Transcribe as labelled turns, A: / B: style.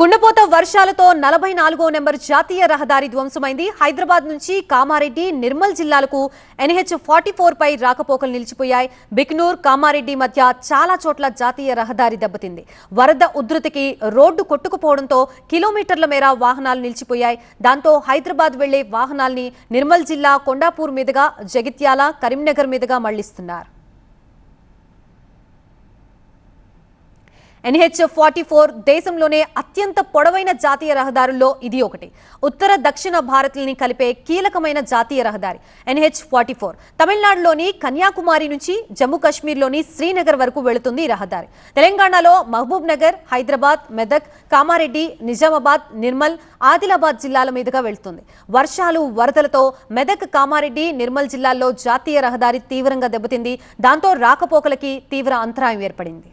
A: కుండపోత వర్షాలతో నలభై నాలుగో నెంబర్ జాతీయ రహదారి ధ్వంసమైంది. హైదరాబాద్ నుంచి కామారెడ్డి నిర్మల్ జిల్లాలకు ఎన్హెచ్ ఫార్టీ ఫోర్ పై రాకపోకలు నిలిచిపోయాయి. బిక్నూర్ కామారెడ్డి మధ్య చాలా చోట్ల జాతీయ రహదారి దెబ్బతింది. వరద ఉధృతికి రోడ్డు కొట్టుకుపోవడంతో కిలోమీటర్ల మేర వాహనాలు నిలిచిపోయాయి. దాంతో హైదరాబాద్ వెళ్ళే వాహనాల్ని నిర్మల్ జిల్లా కొండాపూర్ మీదుగా జగిత్యాల కరీంనగర్ మీదుగా మళ్ళిస్తున్నారు. ఎన్హెచ్ ఫార్టీ ఫోర్ దేశంలోనే అత్యంత పొడవైన జాతీయ రహదారుల్లో ఇది ఒకటి. ఉత్తర దక్షిణ భారత్లని కలిపే కీలకమైన జాతీయ రహదారి ఎన్హెచ్ ఫార్టీ ఫోర్. తమిళనాడులోని కన్యాకుమారి నుంచి జమ్మూ కాశ్మీర్లోని శ్రీనగర్ వరకు వెళుతుంది ఈ రహదారి. తెలంగాణలో మహబూబ్ నగర్ హైదరాబాద్ మెదక్ కామారెడ్డి నిజామాబాద్ నిర్మల్ ఆదిలాబాద్ జిల్లాల మీదుగా వెళుతుంది. వర్షాలు వరదలతో మెదక్ కామారెడ్డి నిర్మల్ జిల్లాల్లో జాతీయ రహదారి తీవ్రంగా దెబ్బతింది. దాంతో రాకపోకలకి తీవ్ర అంతరాయం ఏర్పడింది.